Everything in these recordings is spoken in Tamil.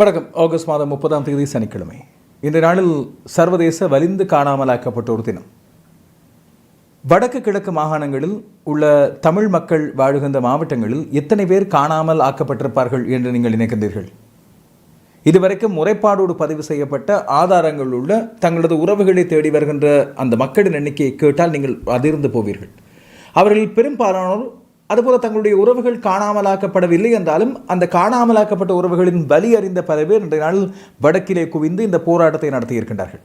வணக்கம். ஆகஸ்ட் மாதம் முப்பதாம் தேதி சனிக்கிழமை. இந்த நாளில் சர்வதேச வலிந்து காணாமலாக்கப்பட்டோர் தினம். வடக்கு கிழக்கு மாகாணங்களில் உள்ள தமிழ் மக்கள் வாழுகின்ற மாவட்டங்களில் எத்தனை பேர் காணாமல் ஆக்கப்பட்டிருப்பார்கள் என்று நீங்கள் நினைக்கின்றீர்கள்? இதுவரைக்கும் முறைப்பாடோடு பதிவு செய்யப்பட்ட ஆதாரங்கள் உள்ள தங்களது உறவுகளை தேடி வருகின்ற அந்த மக்களின் எண்ணிக்கையை கேட்டால் நீங்கள் அதிர்ந்து போவீர்கள். அவர்களில் பெரும்பாலானோர் அதுபோல தங்களுடைய உறவுகள் காணாமலாக்கப்படவில்லை என்றாலும் அந்த காணாமலாக்கப்பட்ட உறவுகளின் வலி அறிந்த பல பேர் இன்றைய நாளில் வடக்கிலே குவிந்து இந்த போராட்டத்தை நடத்தியிருக்கின்றார்கள்.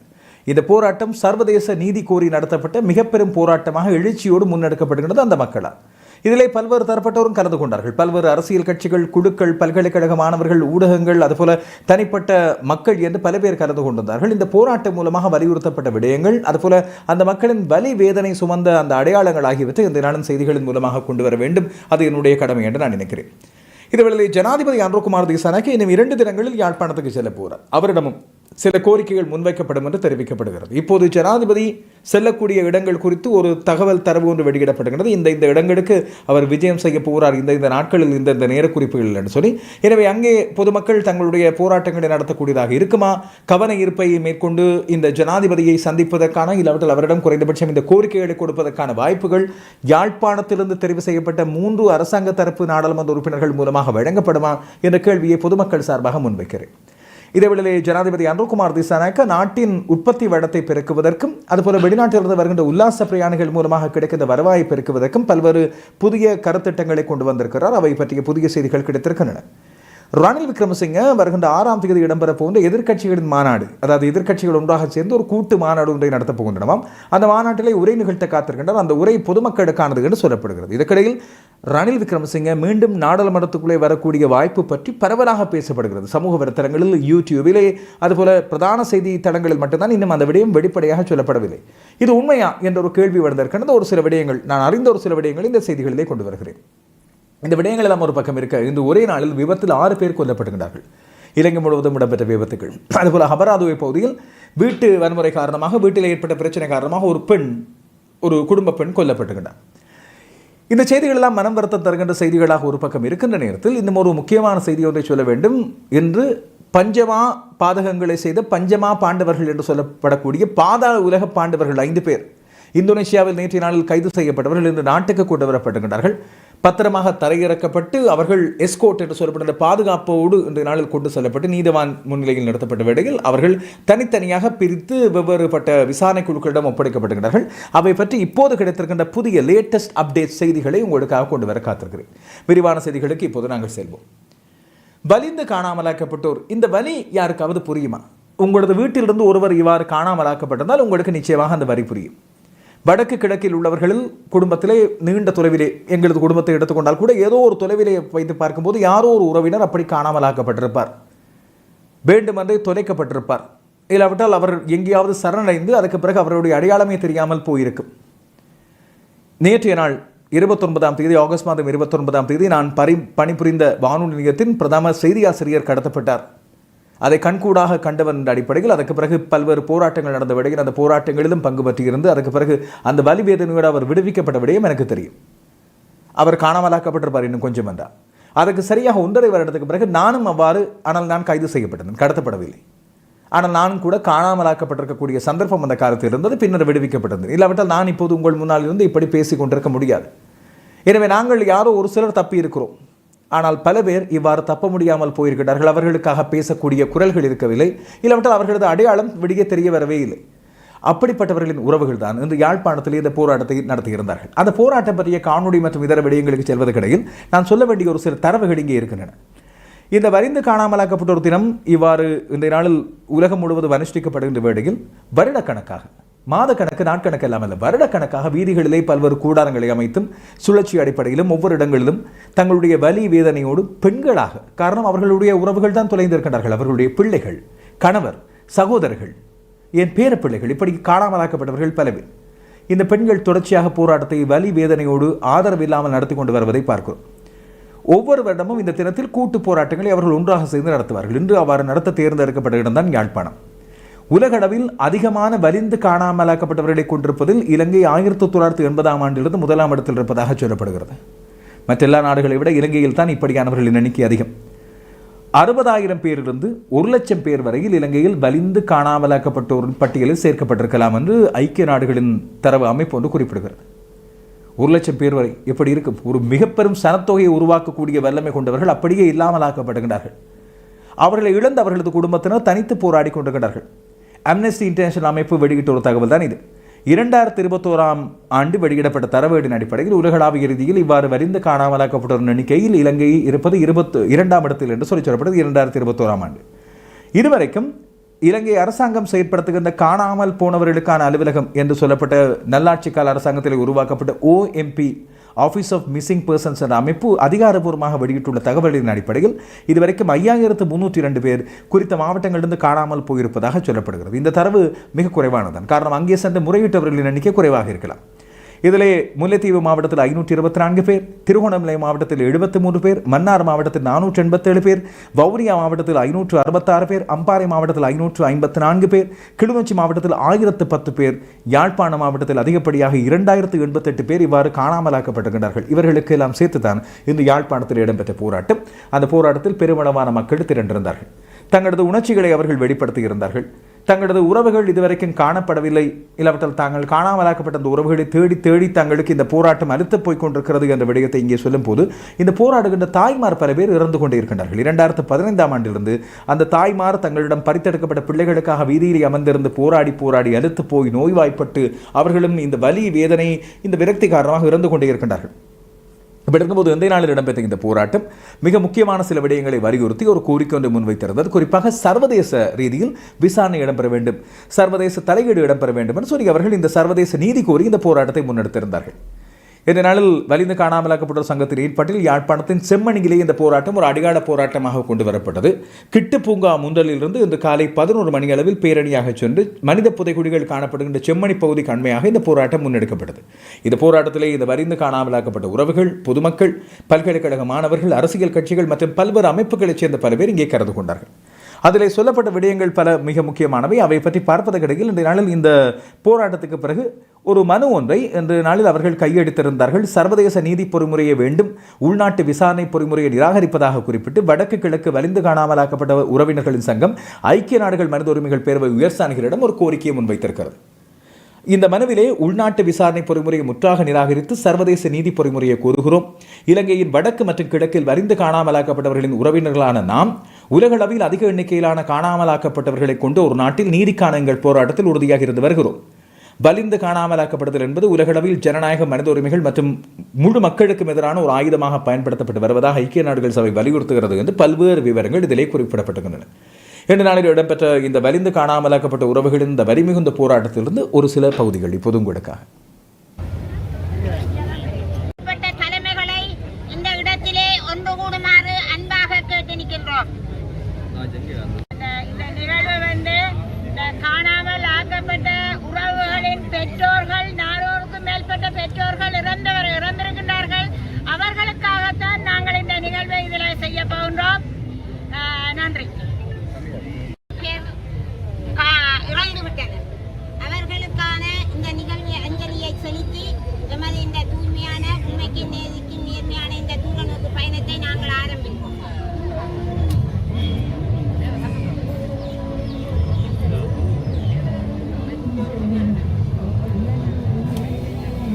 இந்த போராட்டம் சர்வதேச நீதி கோரி நடத்தப்பட்ட மிக பெரும் போராட்டமாக எழுச்சியோடு முன்னெடுக்கப்படுகிறது அந்த மக்களால். இதிலே பல்வேறு தரப்பட்டோரும் கலந்து கொண்டார்கள். பல்வேறு அரசியல் கட்சிகள் குழுக்கள் பல்கலைக்கழக மாணவர்கள் ஊடகங்கள் அதுபோல தனிப்பட்ட மக்கள் என்று பல பேர் கலந்து கொண்டிருந்தார்கள் இந்த போராட்டம் மூலமாக வலியுறுத்தப்பட்ட விடயங்கள் அதுபோல அந்த மக்களின் வலி வேதனை சுமந்த அந்த அடையாளங்கள் ஆகியவற்றை இந்த நாளின் செய்திகளின் மூலமாக கொண்டு வர வேண்டும். அது என்னுடைய கடமை என்று நான் நினைக்கிறேன். இதுவேளை ஜனாதிபதி அன்ரோகுமார் திசானாக்கு இன்னும் இரண்டு தினங்களில் யாழ்ப்பாணத்துக்கு செல்ல போகிறார். அவரிடமும் சில கோரிக்கைகள் முன்வைக்கப்படும் என்று தெரிவிக்கப்படுகிறது. இப்போது ஜனாதிபதி செல்லக்கூடிய இடங்கள் குறித்து ஒரு தகவல் தரவு ஒன்று வெளியிடப்படுகிறது. இந்த இந்த இடங்களுக்கு அவர் விஜயம் செய்ய போகிறார் இந்த இந்த நாட்களில் இந்த இந்த நேர குறிப்புகள் என்று சொல்லி. எனவே அங்கே பொதுமக்கள் தங்களுடைய போராட்டங்களை நடத்தக்கூடியதாக இருக்குமா? கவன ஈர்ப்பை மேற்கொண்டு இந்த ஜனாதிபதியை சந்திப்பதற்கான இல்லாவிட்டால் அவரிடம் குறைந்தபட்சம் இந்த கோரிக்கைகளை கொடுப்பதற்கான வாய்ப்புகள் யாழ்ப்பாணத்திலிருந்து தெரிவு செய்யப்பட்ட மூன்று அரசாங்க தரப்பு நாடாளுமன்ற உறுப்பினர்கள் மூலமாக வழங்கப்படுமா? என்ற கேள்வியை பொதுமக்கள் சார்பாக முன்வைக்கிறேன். இதேவேளை ஜனாதிபதி அனுகுமார் திசாநாயக்க நாட்டின் உற்பத்தி வளத்தை பெருக்குவதற்கும் அதுபோல வெளிநாட்டிலிருந்து வருகின்ற உல்லாச பிரயாணிகள் மூலமாக கிடைக்கின்ற வருவாயை பெருக்குவதற்கும் பல்வேறு புதிய கருத்திட்டங்களை கொண்டு வந்திருக்கிறார். அவை பற்றிய புதிய செய்திகள் கிடைத்திருக்கின்றன. ரணில் விக்ரமசிங்க வருகின்ற ஆறாம் தேதி இடம்பெற போகின்ற எதிர்க்கட்சிகளின் மாநாடு அதாவது எதிர்க்கட்சிகள் ஒன்றாக சேர்ந்து ஒரு கூட்டு மாநாடு ஒன்றை நடத்தப் போகின்றனவாம் அந்த மாநாட்டிலே உரை நிகழ்த்த காத்திருக்கின்றார் அந்த உரை பொதுமக்களுக்கானது என்று சொல்லப்படுகிறது. இதற்கிடையில் ரணில் விக்ரமசிங்க மீண்டும் நாடாளுமன்றத்துக்குள்ளே வரக்கூடிய வாய்ப்பு பற்றி பரவலாக பேசப்படுகிறது. சமூக வலைத்தளங்களில் யூடியூபிலே அதுபோல பிரதான செய்தி தளங்களில் மட்டும்தான் இன்னும் அந்த விடயம் வெளிப்படையாக சொல்லப்படவில்லை. இது உண்மையா என்ற ஒரு கேள்வி வந்திருக்கின்றது ஒரு சில விடயங்கள் நான் அறிந்த ஒரு சில விடயங்கள் இந்த செய்திகளிலே கொண்டு வருகிறேன். இந்த விடயங்கள் எல்லாம் ஒரு பக்கம் இருக்க இந்த ஒரே நாளில் விபத்தில் ஆறு பேர் கொல்லப்படுகிறார்கள் இலங்கை முழுவதும் இடம்பெற்ற விபத்துகள். அதுபோல் அபராதுவை பகுதியில் வீட்டு வன்முறை காரணமாக வீட்டில் ஏற்பட்ட பிரச்சனை காரணமாக ஒரு பெண் ஒரு குடும்ப பெண் கொல்லப்பட்டுகின்றார் இந்த செய்திகள் எல்லாம் மனம் வருத்தம் தருகின்ற செய்திகளாக ஒரு பக்கம் இருக்கின்ற நேரத்தில் இன்னும் ஒரு முக்கியமான செய்தி ஒன்றை சொல்ல வேண்டும் என்று பஞ்சமா பாதகங்களை செய்த பஞ்சமா பாண்டவர்கள் என்று சொல்லப்படக்கூடிய பாதாள உலக பாண்டவர்கள் ஐந்து பேர் இந்தோனேஷியாவில் நேற்றைய நாளில் கைது செய்யப்பட்டவர்கள் இன்று நாட்டுக்கு கொண்டு வரப்படுகின்றார்கள் பத்திரமாக தரையிறக்கப்பட்டு அவர்கள் எஸ்கோட் என்று சொல்லப்பட்ட பாதுகாப்போடு இன்றைய நாளில் கொண்டு செல்லப்பட்டு நீதவான் முன்னிலையில் நடத்தப்பட்ட வேளையில் அவர்கள் தனித்தனியாக பிரித்து வெவ்வேறுபட்ட விசாரணை குழுக்களிடம் ஒப்படைக்கப்படுகின்றார்கள் அவை பற்றி இப்போது கிடைத்திருக்கின்ற புதிய லேட்டஸ்ட் அப்டேட் செய்திகளை உங்களுக்காக கொண்டு வர காத்திருக்கிறேன். விரிவான செய்திகளுக்கு இப்போது நாங்கள் செல்வோம். வலிந்து காணாமலாக்கப்பட்டோர் இந்த வலி யாருக்காவது புரியுமா? உங்களது வீட்டிலிருந்து ஒருவர் இவ்வாறு காணாமலாக்கப்பட்டிருந்தால் உங்களுக்கு நிச்சயமாக அந்த வரி புரியும். வடக்கு கிழக்கில் உள்ளவர்களில் குடும்பத்திலே நீண்ட தொலைவிலே எங்களது குடும்பத்தை எடுத்துக்கொண்டால் கூட ஏதோ ஒரு தொலைவிலே வைத்து பார்க்கும்போது யாரோ ஒரு உறவினர் அப்படி காணாமலாக்கப்பட்டிருப்பார். வேண்டுமென்றே தொலைக்கப்பட்டிருப்பார். இல்லாவிட்டால் அவர் எங்கேயாவது சரணடைந்து அதுக்கு பிறகு அவருடைய அடையாளமே தெரியாமல் போயிருக்கும். நேற்றைய நாள் இருபத்தொன்பதாம் தேதி ஆகஸ்ட் மாதம் இருபத்தொன்பதாம் தேதி நான் பரி பணிபுரிந்த வானொலி நிலையத்தின் பிரதம செய்தியாசிரியர் கடத்தப்பட்டார். அதை கண்கூடாக கண்டவர் என்ற அடிப்படையில் அதுக்கு பிறகு பல்வேறு போராட்டங்கள் நடந்த விடையில் அந்த போராட்டங்களிலும் பங்கு பற்றியிருந்து அதற்கு பிறகு அந்த வலி வேதனையோடு அவர் விடுவிக்கப்பட்ட விடயம் எனக்கு தெரியும். அவர் காணாமலாக்கப்பட்டிருப்பார் இன்னும் கொஞ்சம் என்றால் அதுக்கு சரியாக ஒன்றரை வருடத்துக்கு பிறகு நானும் அவ்வாறு ஆனால் நான் கைது செய்யப்பட்டேன் கடத்தப்படவில்லை. ஆனால் நானும் கூட காணாமலாக்கப்பட்டிருக்கக்கூடிய சந்தர்ப்பம் அந்த காலத்தில் இருந்தது பின்னர் விடுவிக்கப்பட்டது இல்லாவிட்டால் நான் இப்போது உங்கள் முன்னால் இருந்து இப்படி பேசி கொண்டிருக்க முடியாது. எனவே நாங்கள் யாரோ ஒரு சிலர் தப்பி இருக்கிறோம் ஆனால் பல பேர் இவ்வாறு தப்ப முடியாமல் போயிருக்கிறார்கள். அவர்களுக்காக பேசக்கூடிய குரல்கள் இருக்கவில்லை. இல்லாவிட்டால் அவர்களது அடையாளம் விடிய தெரிய வரவே இல்லை. அப்படிப்பட்டவர்களின் உறவுகள் தான் இன்று யாழ்ப்பாணத்தில் இந்த போராட்டத்தை நடத்தியிருந்தார்கள். அந்த போராட்டம் பற்றிய காணொலி மற்றும் இதர விடயங்களுக்கு செல்வதற்கிடையில் நான் சொல்ல வேண்டிய ஒரு சில தரவுகள் இங்கே இருக்கின்றன. இந்த வரிந்து காணாமலாக்கப்பட்ட ஒரு தினம் இவ்வாறு இந்த நாளில் உலகம் முழுவதும் அனுஷ்டிக்கப்படுகின்ற வேளையில் வருடக்கணக்காக மாதக்கணக்கு நாட்கணக்கு இல்லாமல் வருடக்கணக்காக வீதிகளிலே பல்வேறு கூடாரங்களை அமைத்தும் சுழற்சி அடிப்படையிலும் ஒவ்வொரு இடங்களிலும் தங்களுடைய வலி வேதனையோடு பெண்களாக காரணம் அவர்களுடைய உறவுகள் தான் தொலைந்திருக்கின்றார்கள். அவர்களுடைய பிள்ளைகள் கணவர் சகோதரர்கள் என் பேர பிள்ளைகள் இப்படி காணாமலாக்கப்பட்டவர்கள் பல பேர் இந்த பெண்கள் தொடர்ச்சியாக போராட்டத்தை வலி வேதனையோடு ஆதரவு இல்லாமல் நடத்தி கொண்டு வருவதை பார்க்கிறோம். ஒவ்வொரு வருடமும் இந்த தினத்தில் கூட்டு போராட்டங்களை அவர்கள் ஒன்றாக சேர்ந்து நடத்துவார்கள். இன்று அவ்வாறு நடத்த தேர்ந்தெடுக்கப்பட்ட இடம்தான் யாழ்ப்பாணம். உலகளவில் அதிகமான வலிந்து காணாமலாக்கப்பட்டவர்களை கொண்டிருப்பதில் இலங்கை ஆயிரத்தி தொள்ளாயிரத்தி எண்பதாம் ஆண்டிலிருந்து முதலாம் இடத்தில் இருப்பதாக சொல்லப்படுகிறது. மற்ற எல்லா நாடுகளை விட இலங்கையில் தான் இப்படியானவர்களின் எண்ணிக்கை அதிகம். அறுபதாயிரம் பேரிலிருந்து ஒரு லட்சம் பேர் வரையில் இலங்கையில் வலிந்து காணாமலாக்கப்பட்டோரின் பட்டியலில் சேர்க்கப்பட்டிருக்கலாம் என்று ஐக்கிய நாடுகளின் தரவு அமைப்பு ஒன்று குறிப்பிடுகிறது. ஒரு லட்சம் பேர் வரை எப்படி இருக்கும்? ஒரு மிகப்பெரும் சனத்தொகையை உருவாக்கக்கூடிய வல்லமை கொண்டவர்கள் அப்படியே இல்லாமலாக்கப்படுகின்றார்கள். அவர்களை இழந்து அவர்களது குடும்பத்தினர் தனித்து போராடி கொண்டிருக்கிறார்கள் அம்னஸ்டி இன்டர்நேஷனல் அமைப்பு வெளியிட்ட ஒரு தகவல் தான் இது. இரண்டாயிரத்தி இருபத்தோராம் ஆண்டு வெளியிடப்பட்ட தரவேடின் அடிப்படையில் உலகளாவிய ரீதியில் இவ்வாறு வரிந்து காணாமலாக்கப்பட்டோரின் எண்ணிக்கையில் இலங்கை இருப்பது இருபத்து இரண்டாம் இடத்தில் என்று சொல்லி சொல்லப்பட்டது இரண்டாயிரத்தி இருபத்தோராம் ஆண்டு. இதுவரைக்கும் இலங்கை அரசாங்கம் செயற்படுத்துகின்ற காணாமல் போனவர்களுக்கான அலுவலகம் என்று சொல்லப்பட்ட நல்லாட்சி கால அரசாங்கத்தில் உருவாக்கப்பட்ட OMP office of missing persons என்ற அமைப்பு அதிகாரபூர்வமாக வெளியிட்டுள்ள தகவல்களின் அடிப்படையில் இதுவரைக்கும் ஐயாயிரத்து முன்னூற்றி இரண்டு பேர் குறித்த மாவட்டங்களிலிருந்து காணாமல் போயிருப்பதாக சொல்லப்படுகிறது. இந்த தரவு மிக குறைவானதான் காரணம் அங்கே சென்று முறையிட்டவர்களின் எண்ணிக்கை குறைவாக இருக்கலாம். இதிலே முல்லைத்தீவு மாவட்டத்தில் ஐநூற்றி இருபத்தி நான்கு பேர் திருகோணமலை மாவட்டத்தில் எழுபத்தி மூன்று பேர் மன்னார் மாவட்டத்தில் நானூற்றி எண்பத்தேழு பேர் வவுனியா மாவட்டத்தில் ஐநூற்று அறுபத்தாறு பேர் அம்பாறை மாவட்டத்தில் ஐநூற்று ஐம்பத்தி நான்கு பேர் கிளிநொச்சி மாவட்டத்தில் ஆயிரத்து பத்து பேர் யாழ்ப்பாண மாவட்டத்தில் அதிகப்படியாக இரண்டாயிரத்து எண்பத்தெட்டு பேர் இவ்வாறு காணாமலாக்கப்பட்டிருக்கிறார்கள் இவர்களுக்கு எல்லாம் சேர்த்துதான் இந்த யாழ்ப்பாணத்தில் இடம்பெற்ற போராட்டம். அந்த போராட்டத்தில் பெருமளவான மக்கள் திரண்டிருந்தார்கள். தங்களது உணர்ச்சிகளை அவர்கள் வெளிப்படுத்தியிருந்தார்கள். தங்களது உறவுகள் இதுவரைக்கும் காணப்படவில்லை. இல்லாவிட்டால் தாங்கள் காணாமலாக்கப்பட்ட அந்த உறவுகளை தேடி தேடி தங்களுக்கு இந்த போராட்டம் அழுத்தப் போய் கொண்டிருக்கிறது என்ற விடயத்தை இங்கே சொல்லும்போது இந்த போராடுகின்ற தாய்மார் பல பேர் இறந்து கொண்டே இருக்கின்றார்கள். இரண்டாயிரத்து பதினைந்தாம் ஆண்டிலிருந்து அந்த தாய்மார் தங்களிடம் பறித்தெடுக்கப்பட்ட பிள்ளைகளுக்காக வீதியில் அமர்ந்திருந்து போராடி போராடி அழுத்து போய் நோய்வாய்ப்பட்டு அவர்களும் இந்த வலி வேதனை இந்த விரக்தி காரணமாக இறந்து கொண்டே இருக்கின்றார்கள். இப்படி இருக்கும்போது எந்த நாளில் இடம்பெற்ற இந்த போராட்டம்? மிக முக்கியமான சில விடயங்களை வலியுறுத்தி ஒரு கோரிக்கை ஒன்று முன்வைத்திருந்தது. குறிப்பாக சர்வதேச ரீதியில் விசாரணை இடம்பெற வேண்டும். சர்வதேச தலையீடு இடம்பெற வேண்டும் என்று சொல்லி அவர்கள் இந்த சர்வதேச நீதி கோரி இந்த போராட்டத்தை முன்னெடுத்திருந்தார்கள். இந்த நாளில் வலிந்து காணாமலாக்கப்பட்ட சங்கத்தின் ஏற்பாட்டில் யாழ்ப்பாணத்தின் செம்மணியிலே இந்த போராட்டம் ஒரு அடிகால போராட்டமாக கொண்டு வரப்பட்டது. கிட்டு பூங்கா முந்தலிலிருந்து இன்று காலை பதினோரு மணி அளவில் பேரணியாக சென்று மனித புதைக்குடிகள் காணப்படுகின்ற செம்மணி பகுதிக்கு அண்மையாக இந்த போராட்டம் முன்னெடுக்கப்பட்டது. இந்த போராட்டத்திலே இந்த வரிந்து காணாமலாக்கப்பட்ட உறவுகள் பொதுமக்கள் பல்கலைக்கழக மாணவர்கள் அரசியல் கட்சிகள் மற்றும் பல்வேறு அமைப்புகளைச் சேர்ந்த பல பேர் இங்கே கலந்து கொண்டார்கள். அதில் சொல்லப்பட்ட விடயங்கள் பல மிக முக்கியமானவை. அவை பற்றி பார்ப்பதற்கிடையில் இந்த நாளில் இந்த போராட்டத்துக்கு பிறகு ஒரு மனு ஒன்றை இன்று நாளில் அவர்கள் கையெடுத்திருந்தார்கள் சர்வதேச நீதி பொறிமுறையை வேண்டும். உள்நாட்டு விசாரணை பொறிமுறையை நிராகரிப்பதாக குறிப்பிட்டு வடக்கு கிழக்கு வலிந்து காணாமலாக்கப்பட்ட உறவினர்களின் சங்கம் ஐக்கிய நாடுகள் மனித உரிமைகள் பேரவை உயர்சானிகளிடம் ஒரு கோரிக்கையை முன்வைத்திருக்கிறது. இந்த மனுவிலே உள்நாட்டு விசாரணை பொறிமுறையை முற்றாக நிராகரித்து சர்வதேச நீதி பொறிமுறையை கூறுகிறோம். இலங்கையின் வடக்கு மற்றும் கிழக்கில் வரிந்து காணாமலாக்கப்பட்டவர்களின் உறவினர்களான நாம் உலகளவில் அதிக எண்ணிக்கையிலான காணாமலாக்கப்பட்டவர்களை கொண்டு ஒரு நாட்டில் நீதிக்கான எங்கள் போராட்டத்தில் உறுதியாக இருந்து வருகிறோம். வலிந்து காணாமலாக்கப்படுதல் என்பது உலகளவில் ஜனநாயக மனித உரிமைகள் மற்றும் முழு மக்களுக்கும் எதிரான ஒரு ஆயுதமாக பயன்படுத்தப்பட்டு வருவதாக ஐக்கிய நாடுகள் சபை வலியுறுத்துகிறது என்று பல்வேறு விவரங்கள் இதிலே குறிப்பிடப்பட்டுள்ளன இரண்டு நாளில் இடம்பெற்ற இந்த வலிந்து காணாமலாக்கப்பட்ட உறவுகளின் இந்த வரிமிகுந்த போராட்டத்திலிருந்து ஒரு சில பகுதிகள் இப்போதும் கொடுக்காக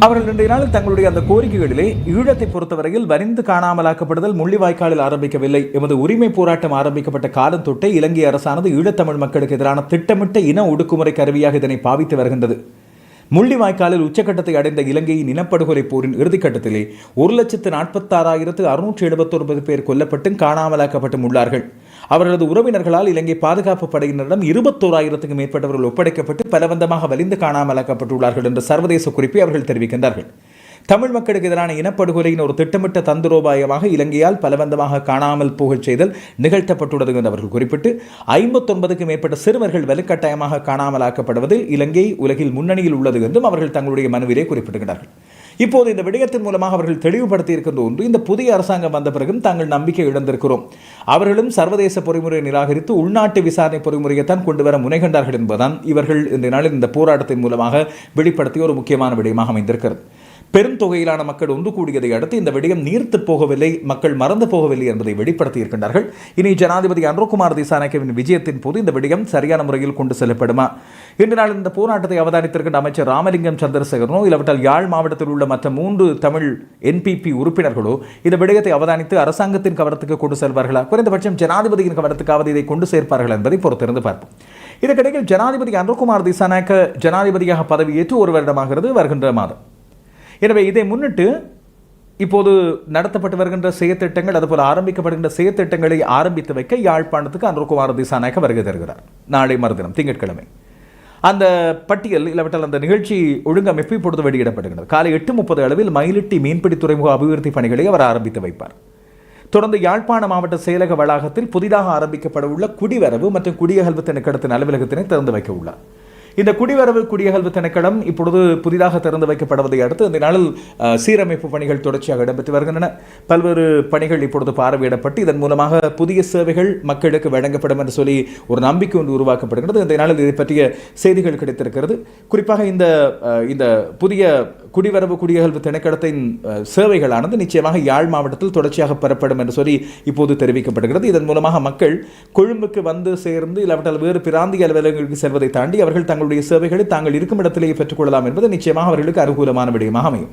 அவர்கள் இன்றைய நாளில் தங்களுடைய அந்த கோரிக்கைகளிலே ஈழத்தை பொறுத்தவரையில் வரிந்து காணாமலாக்கப்படுதல் முள்ளிவாய்க்காலில் ஆரம்பிக்கவில்லை. எமது உரிமை போராட்டம் ஆரம்பிக்கப்பட்ட காலம் தொட்டே இலங்கை அரசானது ஈழத்தமிழ் மக்களுக்கு எதிரான திட்டமிட்ட இன ஒடுக்குமுறை கருவியாக இதனை பாவித்து வருகின்றது. முள்ளிவாய்க்காலில் உச்சக்கட்டத்தை அடைந்த இலங்கையின் இனப்படுகொலை போரின் இறுதிக்கட்டத்திலே ஒரு லட்சத்து நாற்பத்தாறாயிரத்து அறுநூற்றி எழுபத்தொன்பது பேர் கொல்லப்பட்டும் காணாமலாக்கப்பட்டும் உள்ளார்கள். அவர்களது உறவினர்களால் இலங்கை பாதுகாப்பு படையினரிடம் இருபத்தோராயிரத்துக்கும் மேற்பட்டவர்கள் ஒப்படைக்கப்பட்டு பலவந்தமாக வலிந்து காணாமலாக்கப்பட்டுள்ளார்கள் என்று சர்வதேச குறிப்பை அவர்கள் தெரிவிக்கின்றார்கள். தமிழ் மக்களுக்கு எதிரான இனப்படுகொலையின் ஒரு திட்டமிட்ட தந்திரோபாயமாக இலங்கையால் பலவந்தமாக காணாமல் போகச் செய்தல் நிகழ்த்தப்பட்டுள்ளது என்று அவர்கள் குறிப்பிட்டு ஐம்பத்தொன்பதுக்கும் மேற்பட்ட சிறுவர்கள் வலுக்கட்டாயமாக காணாமலாக்கப்படுவதில் இலங்கை உலகில் முன்னணியில் உள்ளது என்றும் அவர்கள் தங்களுடைய மனுவிலே குறிப்பிடுகிறார்கள் இப்போது இந்த விடயத்தின் மூலமாக அவர்கள் தெளிவுபடுத்தி இருக்கின்ற ஒன்று இந்த புதிய அரசாங்கம் வந்த பிறகும் தாங்கள் நம்பிக்கை இழந்திருக்கிறோம். அவர்களும் சர்வதேச பொறிமுறையை நிராகரித்து உள்நாட்டு விசாரணை பொறிமுறையை தான் கொண்டு வர முனைகின்றார்கள் என்பதுதான் இவர்கள் இந்த நாளில் இந்த போராட்டத்தின் மூலமாக வெளிப்படுத்திய ஒரு முக்கியமான விடயமாக அமைந்திருக்கிறது. பெரும் தொகையிலான மக்கள் ஒன்று கூடியதை அடுத்து இந்த விடயம் நீர்த்து போகவில்லை மக்கள் மறந்து போகவில்லை என்பதை வெளிப்படுத்தி இருக்கின்றார்கள் இனி ஜனாதிபதி அன்ரோகுமார் திசாநாயக்கவின் விஜயத்தின் போது இந்த விடயம் சரியான முறையில் கொண்டு செல்லப்படுமா? இன்று நாள் இந்த போராட்டத்தை அவதானித்திருக்கின்ற அமைச்சர் ராமலிங்கம் சந்திரசேகரனோ இல்லாவிட்டால் யாழ் மாவட்டத்தில் உள்ள மற்ற மூன்று தமிழ் என்பிபி உறுப்பினர்களோ இந்த விடயத்தை அவதானித்து அரசாங்கத்தின் கவனத்துக்கு கொண்டு செல்வார்களா? குறைந்தபட்சம் ஜனாதிபதியின் கவனத்துக்காவது இதை கொண்டு சேர்ப்பார்கள் என்பதை பொறுத்திருந்து பார்ப்போம். இதற்கிடையில் ஜனாதிபதி அன்ரோகுமார் திசாநாயக்க ஜனாதிபதியாக பதவியேற்று ஒரு வருடமாகிறது வருகின்ற மாதம். எனவே இதை முன்னிட்டு இப்போது நடத்தப்பட்டு வருகின்ற செயற்திட்டங்கள் அதுபோல் ஆரம்பிக்கப்படுகின்ற செயற்திட்டங்களை ஆரம்பித்து வைக்க யாழ்ப்பாணத்துக்கு அனுர்குமார திசாநாயக வருகை தருகிறார். நாளை மறுதினம் திங்கட்கிழமை. அந்த பட்டியல் இல்லாவிட்டால் அந்த நிகழ்ச்சி ஒழுங்கமைப்பு இப்பொழுது வெளியிடப்படுகிறது. காலை எட்டு முப்பது அளவில் மயிலிட்டி மீன்பிடி துறைமுக அபிவிருத்தி பணிகளை அவர் ஆரம்பித்து வைப்பார். தொடர்ந்து யாழ்ப்பாண மாவட்ட செயலக வளாகத்தில் புதிதாக ஆரம்பிக்கப்பட உள்ள குடிவரவு மற்றும் குடியகல்வு திணைக்களத்தின் அலுவலகத்தினை திறந்து வைக்க உள்ளார். இந்த குடிவரவு குடியகல்வு திணைக்களம் இப்பொழுது புதிதாக திறந்து வைக்கப்படுவதை அடுத்து இந்த நாளில் சீரமைப்பு பணிகள் தொடர்ச்சியாக இடம்பெற்று வருகின்றன. பல்வேறு பணிகள் இப்பொழுது பார்வையிடப்பட்டு இதன் மூலமாக புதிய சேவைகள் மக்களுக்கு வழங்கப்படும் என்று சொல்லி ஒரு நம்பிக்கை ஒன்று உருவாக்கப்படுகிறது. இந்த நாளில் இதை பற்றிய செய்திகள் கிடைத்திருக்கிறது. குறிப்பாக இந்த இந்த புதிய குடிவரவு குடியகல்வு திணைக்களத்தின் சேவைகளானது நிச்சயமாக யாழ் மாவட்டத்தில் தொடர்ச்சியாக பெறப்படும் என்று சொல்லி இப்போது தெரிவிக்கப்படுகிறது. இதன் மூலமாக மக்கள் கொழும்புக்கு வந்து சேர்ந்து இல்லாவிட்டால் வேறு பிராந்திய அலுவலகங்களுக்கு செல்வதை தாண்டி அவர்கள் தங்கள் தங்களுடைய சேவைகளை தாங்கள் இருக்கும் இடத்திலேயே பெற்றுக்கொள்ளலாம் என்பது நிச்சயமாக அவர்களுக்கு அனுகூலமான விடயமாக அமையும்.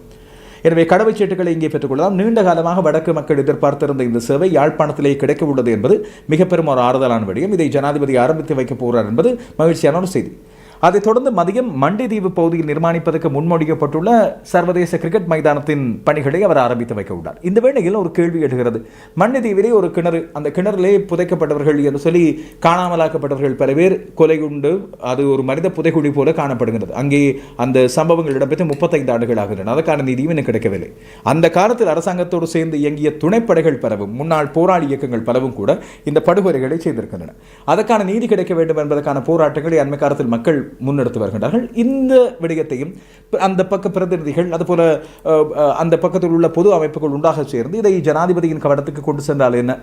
எனவே கடவுச்சீட்டுகளை இங்கே பெற்றுக்கொள்ளலாம். நீண்ட காலமாக வடக்கு மக்கள் எதிர்பார்த்திருந்த இந்த சேவை யாழ்ப்பாணத்திலேயே கிடைக்க உள்ளது என்பது மிக பெரும் ஒரு ஆறுதலான விடயம். இதை ஜனாதிபதி ஆரம்பித்து வைக்கப் போகிறார் என்பது மகிழ்ச்சியான ஒரு செய்தி. அதைத் தொடர்ந்து மதியம் மண்டிதீவு பகுதியில் நிர்மாணிப்பதற்கு முன்மொழியப்பட்டுள்ள சர்வதேச கிரிக்கெட் மைதானத்தின் பணிகளை அவர் ஆரம்பித்து வைக்க உள்ளார். இந்த வேளையில் ஒரு கேள்வி எழுகிறது. மண்டிதீவிலே ஒரு கிணறு அந்த கிணறிலே புதைக்கப்பட்டவர்கள் என்று சொல்லி காணாமலாக்கப்பட்டவர்கள் பல பேர் கொலை உண்டு. அது ஒரு மனித புதைகுழி போல காணப்படுகிறது அங்கே அந்த சம்பவங்கள் இடம்பெற்று முப்பத்தைந்து ஆண்டுகள் ஆகின்றன அதற்கான நிதியும் இன்னும் கிடைக்கவில்லை. அந்த காலத்தில் அரசாங்கத்தோடு சேர்ந்து இயங்கிய துணைப்படைகள் பலவும் முன்னாள் போராளி இயக்கங்கள் பலவும் கூட இந்த படுகொலைகளை செய்திருக்கின்றன. அதற்கான நீதி கிடைக்க வேண்டும் என்பதற்கான போராட்டங்களை அண்மை காலத்தில் மக்கள் முன்னெடுத்து வருகின்றார்கள். இந்த விடயத்தையும் அந்த பக்க பிரதிநிதிகள் அதுபோல அந்த பக்கத்தில் உள்ள பொது அமைப்புகள் உண்டாக சேர்ந்து இதை ஜனாதிபதியின் கவனத்துக்கு கொண்டு சென்றால் என்ன?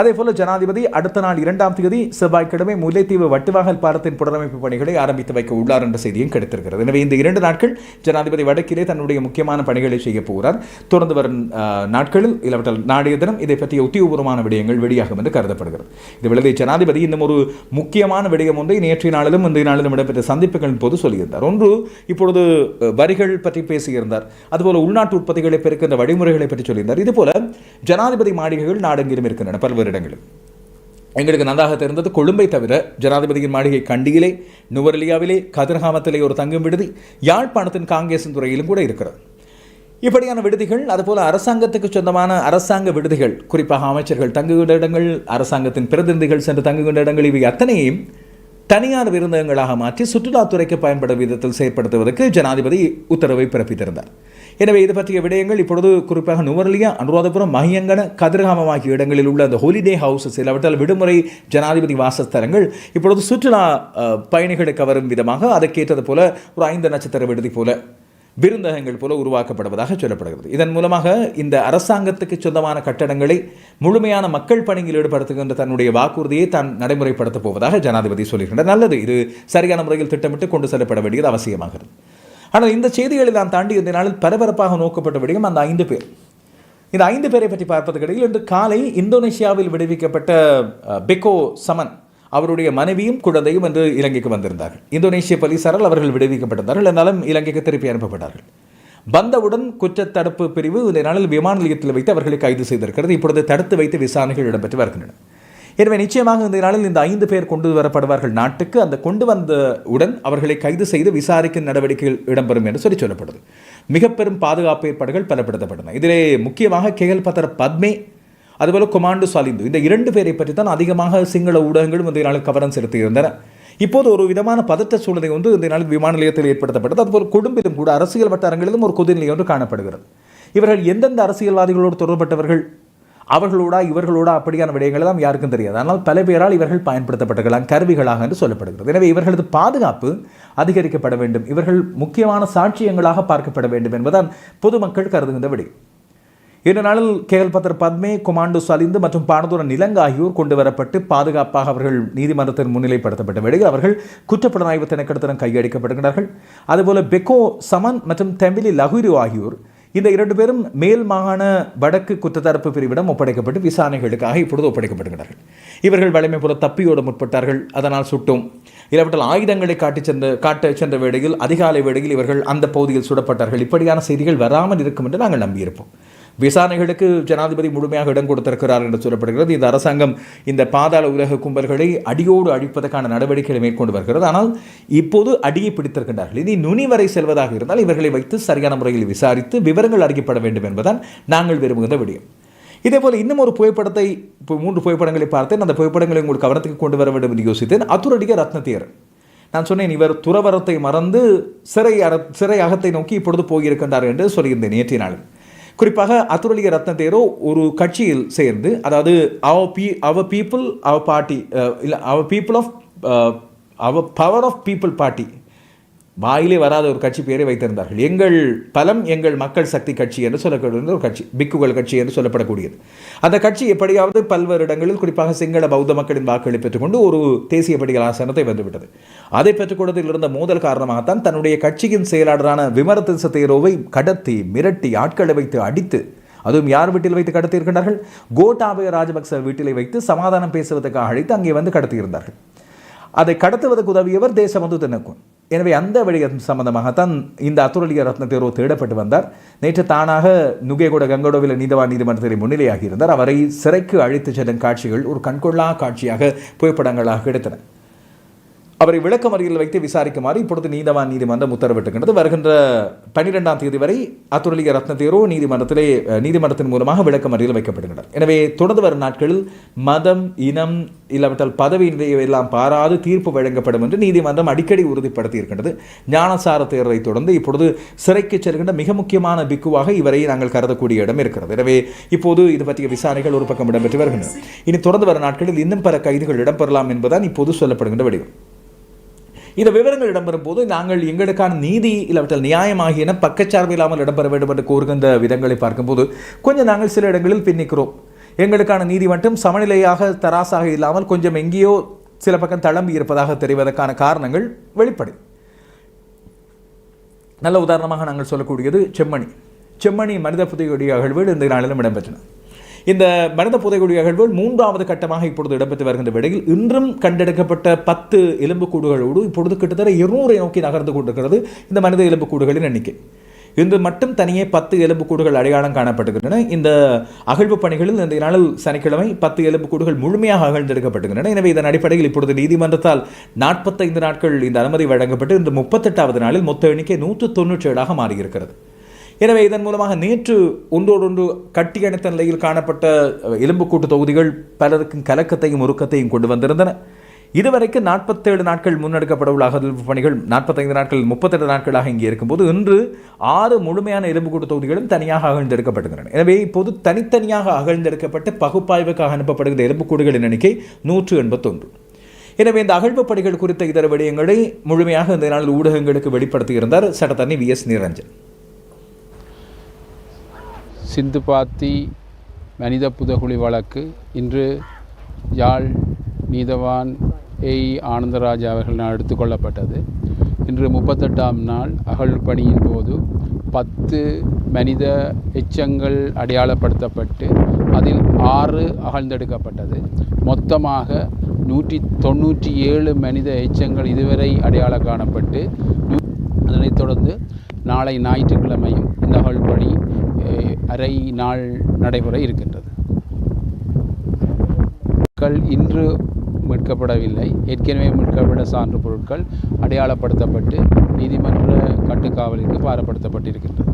அதே போல ஜனாதிபதி அடுத்த நாள் இரண்டாம் தேதி செவ்வாய்க்கிழமை முல்லைத்தீவு வட்டுவாகல் பாலத்தின் புனரமைப்பு பணிகளை ஆரம்பித்து வைக்க உள்ளார் என்ற செய்தியும் கிடைத்திருக்கிறது. எனவே இந்த இரண்டு நாட்கள் ஜனாதிபதி வடக்கிலே தன்னுடைய முக்கியமான பணிகளை செய்ய போகிறார். தொடர்ந்து வரும் நாட்களில் இல்லாவிட்டால் நாளைய தினம் இதை பற்றிய உத்தியோகபூர்வமான விடயங்கள் வெளியாகும் என்று கருதப்படுகிறது. இது விளைவு ஜனாதிபதி இன்னும் ஒரு முக்கியமான விடயம் ஒன்றை நேற்றைய நாளிலும் இன்றைய நாளிலும் இடம்பெற்ற சந்திப்புகளின் போது சொல்லியிருந்தார். ஒன்று இப்பொழுது வரிகள் பற்றி பேசியிருந்தார். அதுபோல உள்நாட்டு உற்பத்திகளை பெருக்கின்ற வழிமுறைகளை பற்றி சொல்லியிருந்தார். இதுபோல ஜனாதிபதி மாளிகைகள் நாடெங்கிலும் இருக்கின்றன. பல்வேறு இடங்களில் எங்களுக்கு நன்றாக தெரிந்தது கொழும்பை தவிர ஜனாதிபதியின் மாளிகை கண்டியிலே நுவரெலியாவிலே கதிர்காமத்திலே ஒரு தங்கும் விடுதி யாழ்ப்பாணத்தின் காங்கேசன் துறையிலும் கூட இருக்கிறது. இப்படியான விடுதிகள் அதுபோல அரசாங்கத்துக்கு சொந்தமான அரசாங்க விடுதிகள் குறிப்பாக அமைச்சர்கள் தங்குகின்ற இடங்கள் அரசாங்கத்தின் பிரதிநிதிகள் சென்று தங்குகின்ற இடங்கள் இவை அத்தனையும் தனியார் விருந்தகங்களாக மாற்றி சுற்றுலாத்துறைக்கு பயன்படும் விதத்தில் செயற்படுத்துவதற்கு ஜனாதிபதி உத்தரவை பிறப்பித்திருந்தார். எனவே இது பற்றிய விடயங்கள் இப்பொழுது குறிப்பாக நுவரலியா அனுராதபுரம் மகியங்கன கதிர்காமம் ஆகிய இடங்களில் உள்ள அந்த ஹோலிடே ஹவுசஸ் இல்லாவிட்டால் விடுமுறை ஜனாதிபதி வாசஸ்தலங்கள் இப்பொழுது சுற்றுலா பயணிகளுக்கு வரும் கவரும் விதமாக அதற்கேற்றது போல ஒரு ஐந்து நட்சத்திர விடுதி போல விருந்தகங்கள் போல உருவாக்கப்படுவதாக சொல்லப்படுகிறது. இதன் மூலமாக இந்த அரசாங்கத்துக்கு சொந்தமான கட்டடங்களை முழுமையான மக்கள் பணியில் ஈடுபடுத்துகின்ற தன்னுடைய வாக்குறுதியை தான் நடைமுறைப்படுத்தப் போவதாக ஜனாதிபதி சொல்கின்றார் நல்லது இது சரியான முறையில் திட்டமிட்டு கொண்டு செல்லப்பட வேண்டியது அவசியமாகிறது. ஆனால் இந்த செய்திகளை நான் தாண்டி இந்த நாளில் பரபரப்பாக நோக்கப்பட்ட விடயம் அந்த ஐந்து பேர். இந்த ஐந்து பேரை பற்றி பார்ப்பதற்கிடையில் இன்று காலை இந்தோனேஷியாவில் விடுவிக்கப்பட்ட பெக்கோ சமன் அவருடைய மனைவியும் குழந்தையும் என்று இலங்கைக்கு வந்திருந்தார்கள். இந்தோனேஷிய போலீசாரால் அவர்கள் விடுவிக்கப்பட்டிருந்தார்கள். இருந்தாலும் இலங்கைக்கு திருப்பி அனுப்பப்பட்டார்கள். வந்தவுடன் குற்றத் தடுப்பு பிரிவு இந்த நாளில் விமான நிலையத்தில் வைத்து அவர்களை கைது செய்திருக்கிறது. இப்பொழுது தடுத்து வைத்து விசாரணைகள் இடம்பெற்று வருகின்றன. எனவே நிச்சயமாக இந்த நாளில் இந்த ஐந்து பேர் கொண்டு வரப்படுவார்கள் நாட்டுக்கு. அந்த கொண்டு வந்த உடன் அவர்களை கைது செய்து விசாரிக்கும் நடவடிக்கைகள் இடம்பெறும் என்று சொல்லி சொல்லப்படுது. மிக பெரும் பாதுகாப்பு ஏற்பாடுகள் பலப்படுத்தப்பட்டன. இதிலே முக்கியமாக கேஎல் பத்திர பத்மே அதுபோல் கொமாண்டோ சாலிந்து இந்த இரண்டு பேரை பற்றி தான் அதிகமாக சிங்கள ஊடகங்களும் இந்த நாளில் கவனம் செலுத்தியிருந்தன. இப்போது ஒரு விதமான பதற்ற சூழ்நிலை வந்து இந்த நாளில் விமான நிலையத்தில் ஏற்படுத்தப்பட்டது. அதுபோல் குடும்பிலும் கூட அரசியல் வட்டாரங்களிலும் ஒரு கொதிநிலை ஒன்று காணப்படுகிறது. இவர்கள் எந்தெந்த அரசியல்வாதிகளோடு தொடர்பட்டவர்கள் அவர்களோட இவர்களோட அப்படியான விடயங்கள் எல்லாம் யாருக்கும் தெரியாது. ஆனால் பல பேரால் இவர்கள் பயன்படுத்தப்பட்டிருக்கலாம். கருவிகளாக என்று சொல்லப்படுகிறது. எனவே இவர்களது பாதுகாப்பு அதிகரிக்கப்பட வேண்டும். இவர்கள் முக்கியமான சாட்சியங்களாக பார்க்கப்பட வேண்டும் என்பதுதான் பொதுமக்கள் கருதுகின்ற விடயம் இந்த நாளில் கேள்பத்தர் பத்மே கொமாண்டோ சலிந்து மற்றும் பானதூர நிலங்க ஆகியோர் கொண்டு வரப்பட்டு பாதுகாப்பாக அவர்கள் நீதிமன்றத்தின் முன்னிலைப்படுத்தப்பட்ட வேளையில் அவர்கள் குற்றப்புலனாய்வு திணைக்கடத்திடம் கையளிக்கப்படுகிறார்கள் அதுபோல பெக்கோ சமன் மற்றும் தெம்பிலி லகுரு ஆகியோர் இந்த இரண்டு பேரும் மேல் மாகாண வடக்கு குற்றத்தரப்பு பிரிவிடம் ஒப்படைக்கப்பட்டு விசாரணைகளுக்காக இப்பொழுது ஒப்படைக்கப்படுகிறார்கள் இவர்கள் வலிமை போல தப்பியோட முற்பட்டார்கள். அதனால் சுட்டும். இல்லாவிட்டால் ஆயுதங்களை காட்டிச் சென்ற காட்ட சென்ற வேளையில் அதிகாலை வேளையில் இவர்கள் அந்த பகுதியில் சுடப்பட்டார்கள். இப்படியான செய்திகள் வராமல் இருக்கும் என்று நாங்கள் நம்பியிருப்போம். விசாரணைகளுக்கு ஜனாதிபதி முழுமையாக இடம் கொடுத்திருக்கிறார் என்று சொல்லப்படுகிறது. இந்த அரசாங்கம் இந்த பாதாள உலக கும்பல்களை அடியோடு அழிப்பதற்கான நடவடிக்கைகளை மேற்கொண்டு வருகிறது. ஆனால் இப்போது அடியை பிடித்திருக்கின்றார்கள். இனி நுனி வரை செல்வதாக இருந்தால் இவர்களை வைத்து சரியான முறையில் விசாரித்து விவரங்கள் அறிக்கப்பட வேண்டும் என்பதுதான் நாங்கள் விரும்புகின்ற விடயம். இதேபோல் இன்னும் ஒரு புகைப்படத்தை இப்போ மூன்று புகைப்படங்களை பார்த்தேன். அந்த புகைப்படங்களை உங்கள் கவனத்துக்கு கொண்டு வர வேண்டும் என்று யோசித்தேன். அத்துரடிக ரத்னத்தியர் நான் சொன்னேன் இவர் துறவரத்தை மறந்து சிறை அற சிறை அகத்தை நோக்கி இப்பொழுது போயிருக்கின்றார் என்று சொல்லியிருந்தேன் நேற்றைய நாளில். குறிப்பாக அத்துரலிக தேரோ ஒரு கட்சியில் சேர்ந்து அதாவது அவ பீ அவ பீப்புள் அவ பார்ட்டி இல்லை அவ பீப்புள் ஆஃப் அவ பவர் ஆஃப் பீப்புள் பார்ட்டி வாயிலே வராத ஒரு கட்சி பெயரை வைத்திருந்தார்கள். எங்கள் பலம் எங்கள் மக்கள் சக்தி கட்சி என்று சொல்லக்கூடிய ஒரு கட்சி பிக்குகள் கட்சி என்று சொல்லப்படக்கூடியது. அந்த கட்சி எப்படியாவது பல்வேறு இடங்களில் குறிப்பாக சிங்கள பௌத்த மக்களின் வாக்குகளை பெற்றுக்கொண்டு ஒரு தேசிய பட்டியல் ஆசனத்தை வந்துவிட்டது. அதை பெற்றுக்கொண்டதில் இருந்த மோதல் காரணமாகத்தான் தன்னுடைய கட்சியின் செயலாளரான விமரத்திச தேரோவை கடத்தி மிரட்டி ஆட்களை வைத்து அடித்து அதுவும் யார் வீட்டில் வைத்து கடத்தியிருக்கிறார்கள் கோட்டாபய ராஜபக்ச வீட்டிலே வைத்து சமாதானம் பேசுவதற்காக அழைத்து அங்கே வந்து கடத்தியிருந்தார்கள். அதை கடத்துவதற்கு உதவியவர் தேசபந்து தென்னக்குன் எனவே அந்த வழியம் சம்பந்தமாகத்தான் இந்த அத்துரலிய ரத்ன தேர்வு தேடப்பட்டு வந்தார். நேற்று தானாக நுகேகூட கங்கோடவில் நீதவான் நீதிமன்றத்தில் முன்னிலையாகி இருந்தார். அவரை சிறைக்கு அழைத்துச் செல்லும் காட்சிகள் ஒரு கண்கொள்ளா காட்சியாக புகைப்படங்களாக கிடைத்தன அவரை விளக்கமறியல் வைத்து விசாரிக்குமாறு இப்பொழுது நீதவான் நீதிமன்றம் உத்தரவிட்டுகின்றது வருகின்ற பன்னிரெண்டாம் தேதி வரை அத்துரலிய ரத்ன தேரோ நீதிமன்றத்திலே நீதிமன்றத்தின் மூலமாக விளக்கமறியல் வைக்கப்படுகின்றனர் எனவே தொடர்ந்து வரும் நாட்களில் மதம் இனம் இல்லாவிட்டால் பதவி நிலையெல்லாம் பாராது தீர்ப்பு வழங்கப்படும் என்று நீதிமன்றம் அடிக்கடி உறுதிப்படுத்தி இருக்கின்றது ஞானசார தேர்வை தொடர்ந்து இப்பொழுது சிறைக்கு செல்கின்ற மிக முக்கியமான பிக்குவாக இவரை நாங்கள் கருதக்கூடிய இடம் இருக்கிறது. எனவே இப்போது இது பற்றிய விசாரணைகள் ஒரு பக்கம் இடம்பெற்று வருகின்றன. இனி தொடர்ந்து வரும் நாட்களில் இன்னும் பல கைதுகள் இடம்பெறலாம் என்பதுதான் இப்போது சொல்லப்படுகின்ற வடிவம். இந்த விவரங்கள் இடம்பெறும் போது நாங்கள் எங்களுக்கான நீதி இல்லாவிட்டால் நியாயமாகியன பக்கச்சார்பு இல்லாமல் இடம்பெற வேண்டும் என்று கூறுகின்ற விதங்களை பார்க்கும்போது கொஞ்சம் நாங்கள் சில இடங்களில் பின்னிக்கிறோம். எங்களுக்கான நீதி மட்டும் சமநிலையாக தராசாக இல்லாமல் கொஞ்சம் எங்கேயோ சில பக்கம் தளம்பி இருப்பதாக தெரிவதற்கான காரணங்கள் வெளிப்படை. நல்ல உதாரணமாக நாங்கள் சொல்லக்கூடியது செம்மணி. செம்மணி மனித புதையுடைய அகழ்வுகள் இந்த நாளிலும் இடம்பெற்றன. இந்த மனித புதைகுடி அகழ்வுகள் மூன்றாவது கட்டமாக இப்பொழுது இடம்பெற்று வருகின்ற வேளையில் இன்றும் கண்டெடுக்கப்பட்ட பத்து எலும்புக்கூடுகளோடு இப்பொழுது கிட்டத்தட்ட இருநூறை நோக்கி நகர்ந்து கொண்டிருக்கிறது இந்த மனித எலும்புக்கூடுகளின் எண்ணிக்கை. இன்று மட்டும் தனியே பத்து எலும்புக்கூடுகள் அடையாளம் காணப்படுகின்றன இந்த அகழ்வு பணிகளில் இந்த நாளில் சனிக்கிழமை பத்து எலும்புக்கூடுகள் முழுமையாக அகழ்ந்தெடுக்கப்படுகின்றன எனவே இதன் அடிப்படையில் இப்பொழுது நீதிமன்றத்தால் நாற்பத்தைந்து நாட்கள் இந்த அனுமதி வழங்கப்பட்டு இன்று முப்பத்தெட்டாவது நாளில் மொத்த எண்ணிக்கை நூற்று தொன்னூற்றி ஏழாக மாறியிருக்கிறது. எனவே இதன் மூலமாக நேற்று ஒன்றோடொன்று கட்டி அணைத்த நிலையில் காணப்பட்ட எலும்புக்கூட்டு தொகுதிகள் பலருக்கும் கலக்கத்தையும் உருக்கத்தையும் கொண்டு வந்திருந்தன. இதுவரைக்கும் நாற்பத்தேழு நாட்கள் முன்னெடுக்கப்பட உள்ள அகழ்வு பணிகள் நாற்பத்தைந்து நாட்கள் முப்பத்தெட்டு நாட்களாக இங்கே இருக்கும்போது இன்று ஆறு முழுமையான எலும்புக்கூட்டு தொகுதிகளும் தனியாக அகழ்ந்தெடுக்கப்படுகின்றன எனவே இப்போது தனித்தனியாக அகழ்ந்தெடுக்கப்பட்டு பகுப்பாய்வுக்காக அனுப்பப்படுகிற எலும்புக்கூடுகளின் எண்ணிக்கை நூற்று எண்பத்தொன்று. எனவே இந்த அகழ்வு பணிகள் குறித்த இதர விடயங்களை முழுமையாக இந்த நாளில் ஊடகங்களுக்கு வெளிப்படுத்தியிருந்தார் சட்டத்தண்ணி வி எஸ் நிரஞ்சன். சிந்துபாத்தி மனித புதகுழி வழக்கு. இன்று யாழ் நீதவான் ஏஇ ஆனந்தராஜா அவர்களினால் எடுத்துக்கொள்ளப்பட்டது இன்று முப்பத்தெட்டாம் நாள் அகழ்பணியின் போது பத்து மனித எச்சங்கள் அடையாளப்படுத்தப்பட்டு அதில் ஆறு அகழ்ந்தெடுக்கப்பட்டது. மொத்தமாக நூற்றி தொண்ணூற்றி ஏழு மனித எச்சங்கள் இதுவரை அடையாளம் காணப்பட்டு அதனைத் தொடர்ந்து நாளை ஞாயிற்றுக்கிழமையும் இந்த அகழ்பணி அரை நாள் நடைமுறை இருக்கின்றது. பொருட்கள் இன்று மீட்கப்படவில்லை. ஏற்கனவே மீட்கப்பட்ட சான்று பொருட்கள் அடையாளப்படுத்தப்பட்டு நீதிமன்ற கட்டுக்காவலுக்கு பாரப்படுத்தப்பட்டிருக்கின்றது.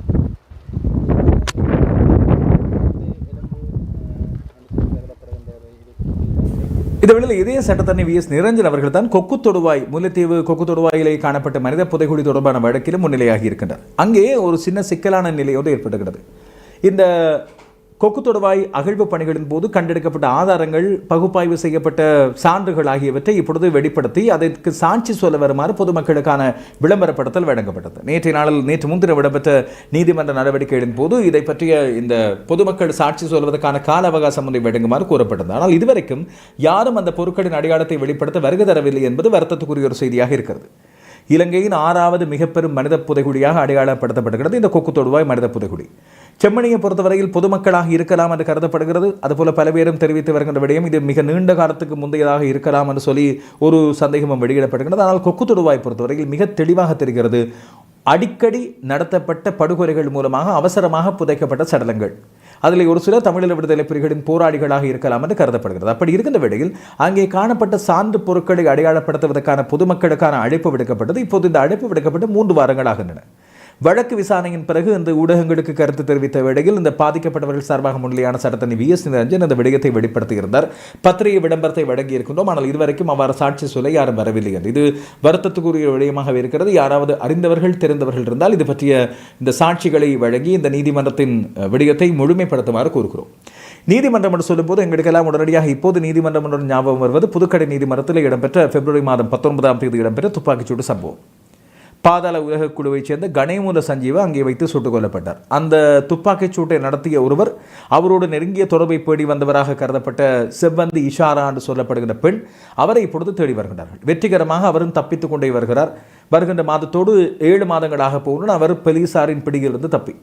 இந்த வேளையில் இதே சட்டத்தண்ணி வி எஸ் நிரஞ்சன் அவர்கள் தான் கொக்கு தொடுவாய் முல்லைத்தீவு கொக்கு தொடுவாயிலே காணப்பட்ட மனித புதைகுழி தொடர்பான வழக்கிலும் முன்னிலையாகி இருக்கின்றார். அங்கே ஒரு சின்ன சிக்கலான நிலையோடு ஏற்படுகிறது இந்த கொக்கு தொடுவாய் அகழ்வு பணிகளின் போது கண்டெடுக்கப்பட்ட ஆதாரங்கள் பகுப்பாய்வு செய்யப்பட்ட சான்றுகள் ஆகியவற்றை இப்பொழுது வெளிப்படுத்தி அதற்கு சாட்சி சொல்ல வருமாறு பொதுமக்களுக்கான விளம்பரப்படுத்தல் வழங்கப்பட்டது. நேற்றைய நாளில் நேற்று முன்தினம் இடம்பெற்ற நீதிமன்ற நடவடிக்கைகளின் போது இதை பற்றிய இந்த பொதுமக்கள் சாட்சி சொல்வதற்கான கால அவகாசம் ஒன்றை வழங்குமாறு கூறப்பட்டது. ஆனால் இதுவரைக்கும் யாரும் அந்த பொருட்களின் அடையாளத்தை வெளிப்படுத்த வருகை தரவில்லை என்பது வருத்தத்துக்குரிய ஒரு செய்தியாக இருக்கிறது. இலங்கையின் ஆறாவது மிகப்பெரும் மனித புதைகுழியாக அடையாளப்படுத்தப்படுகிறது. இந்த கொக்கு தொடுவாய் மனித புதைகுழி. செம்மணியை பொறுத்தவரையில் பொதுமக்களாக இருக்கலாம் என்று கருதப்படுகிறது. அதுபோல பல பேரும் தெரிவித்து வருகின்ற விடயம் இது மிக நீண்ட காலத்துக்கு முந்தையதாக இருக்கலாம் என்று சொல்லி ஒரு சந்தேகமும் வெளியிடப்படுகிறது ஆனால் கொக்கு தொடுவாய் பொறுத்தவரையில் மிக தெளிவாக தெரிகிறது. அடிக்கடி நடத்தப்பட்ட படுகொலைகள் மூலமாக அவசரமாக புதைக்கப்பட்ட சடலங்கள். அதில் ஒரு சில தமிழீழ விடுதலை புலிகளின் போராளிகளாக இருக்கலாம் என்று கருதப்படுகிறது. அப்படி இருக்கின்ற வேளையில் அங்கே காணப்பட்ட சான்று பொருட்களை அடையாளப்படுத்துவதற்கான பொதுமக்களுக்கான அழைப்பு விடுக்கப்பட்டது. இப்போது இந்த அழைப்பு விடுக்கப்பட்டு மூன்று வாரங்கள் ஆகின்றன வழக்கு விசாரணையின் பிறகு இந்த ஊடகங்களுக்கு கருத்து தெரிவித்த வேளையில் இந்த பாதிக்கப்பட்டவர்கள் சார்பாக முன்னிலையான சட்டத்தனி வி எஸ் நிரஞ்சன் இந்த விடயத்தை வெளிப்படுத்தியிருந்தார். பத்திரிகை விளம்பரத்தை வழங்கியிருக்கின்றோம். ஆனால் இதுவரைக்கும் அவ்வாறு சாட்சி சொல்ல யாரும் வரவில்லை என்று. இது வருத்தத்துக்குரிய விடயமாகவே இருக்கிறது. யாராவது அறிந்தவர்கள் தெரிந்தவர்கள் இருந்தால் இது பற்றிய இந்த சாட்சிகளை வழங்கி இந்த நீதிமன்றத்தின் விடயத்தை முழுமைப்படுத்துமாறு கூறுகிறோம். நீதிமன்றம் என்று சொல்லும்போது எங்களுக்கெல்லாம் உடனடியாக இப்போது நீதிமன்றம் ஞாபகம் வருவது புதுக்கடை நீதிமன்றத்தில் இடம்பெற்ற பிப்ரவரி மாதம் பத்தொன்பதாம் தேதி இடம்பெற்ற துப்பாக்கிச்சூடு சம்பவம். பாதாள உலக குழுவைச் சேர்ந்த கணேமூல சஞ்சீவ அங்கே வைத்து சுட்டுக் கொல்லப்பட்டார். அந்த துப்பாக்கிச் சூட்டை நடத்திய ஒருவர் அவரோடு நெருங்கிய தொடர்பை பேடி வந்தவராக கருதப்பட்ட செவ்வந்தி இஷாரா என்று சொல்லப்படுகிற பெண் அவரை இப்பொழுது தேடி வருகின்றார்கள் வெற்றிகரமாக அவரும் தப்பித்துக் கொண்டே வருகிறார். வருகின்ற மாதத்தோடு ஏழு மாதங்களாக போகணும் அவர் போலீசாரின் பிடியிலிருந்து தப்பி.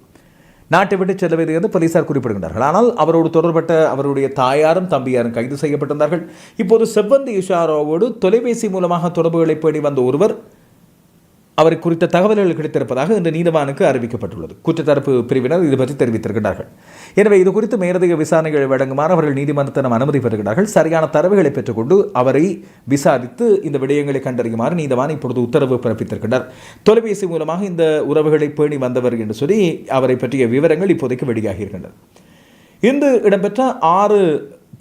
நாட்டை விட்டு செல்லவில்லை என்று போலீசார் குறிப்பிடுகின்றார்கள். ஆனால் அவரோடு தொடர்பட்ட அவருடைய தாயாரும் தம்பியாரும் கைது செய்யப்பட்டிருந்தார்கள். இப்போது செவ்வந்தி இஷாராவோடு தொலைபேசி மூலமாக தொடர்புகளை பேடி வந்த ஒருவர் அவர் குறித்த தகவல்கள் கிடைத்திருப்பதாக இந்த நீதவானுக்கு அறிவிக்கப்பட்டுள்ளது. குற்றத்தரப்பு பிரிவினர் இது பற்றி தெரிவித்திருக்கிறார்கள். எனவே இது குறித்து மேலதிக விசாரணைகளை வழங்குமாறு அவர்கள் நீதிமன்றத்திடம் அனுமதி பெறுகிறார்கள் சரியான தரவுகளை பெற்றுக்கொண்டு அவரை விசாரித்து இந்த விடயங்களை கண்டறியுமாறு நீதவான் இப்பொழுது உத்தரவு பிறப்பித்திருக்கிறார். தொலைபேசி மூலமாக இந்த உறவுகளை பேணி வந்தவர் என்று சொல்லி அவரை பற்றிய விவரங்கள் இப்போதைக்கு வெளியாகி இருக்கின்றன இன்று இடம்பெற்ற ஆறு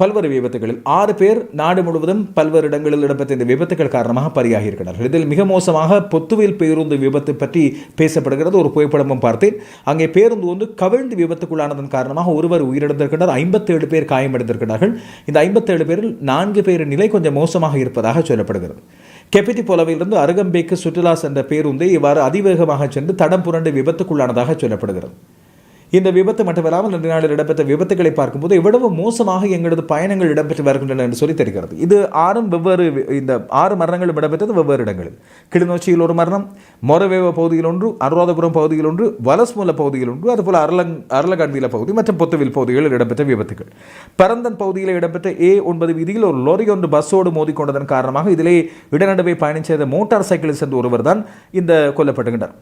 பல்வேறு விபத்துகளில் ஆறு பேர் நாடு முழுவதும் பல்வேறு இடங்களில் இடம்பெற்ற இந்த விபத்துகள் காரணமாக பலியாகி இருக்கிறார்கள் இதில் மிக மோசமாக பொத்துவில் பேருந்து விபத்து பற்றி பேசப்படுகிறது. ஒரு புகைப்படமும் பார்த்தேன். அங்கே பேருந்து வந்து கவிழ்ந்து விபத்துக்குள்ளானதன் காரணமாக ஒருவர் உயிரிழந்திருக்கிறார். ஐம்பத்தேழு பேர் காயமடைந்திருக்கிறார்கள். இந்த ஐம்பத்தேழு பேரில் நான்கு பேரின் நிலை கொஞ்சம் மோசமாக இருப்பதாக சொல்லப்படுகிறது. கெப்பிட்டி போலவிலிருந்து அருகம்பேக்கு சுற்றுலா சென்ற பேருந்தை இவ்வாறு அதிவேகமாக சென்று தடம் புரண்டு விபத்துக்குள்ளானதாக சொல்லப்படுகிறது. இந்த விபத்து மட்டுமல்லாமல் ரெண்டு நாளில் இடம்பெற்ற விபத்துகளை பார்க்கும்போது எவ்வளவு மோசமாக எங்களது பயணங்கள் இடம்பெற்று வருகின்றன என்று சொல்லி தெரிகிறது. இது ஆறும் வெவ்வேறு இந்த ஆறு மரணங்களும் இடம்பெற்றது வெவ்வேறு இடங்களில். கிளிநொச்சியில் ஒரு மரணம் மொரவேவ பகுதியில் ஒன்று அனுராதபுரம் பகுதியில் ஒன்று வலஸ்மூல பகுதியில் ஒன்று அதுபோல் அரலங் அரலகண்வில பகுதி மற்றும் பொத்துவில் பகுதிகளில் இடம்பெற்ற விபத்துகள். பரந்தன் பகுதியில் இடம்பெற்ற ஏ ஒன்பது வீதியில் ஒரு லோரி ஒன்று பஸ்ஸோடு மோதிக்கொண்டதன் காரணமாக இதிலே இடநடுவே செய்த மோட்டார் சைக்கிளில் சென்ற ஒருவர் தான் இந்த கொல்லப்படுகின்றார்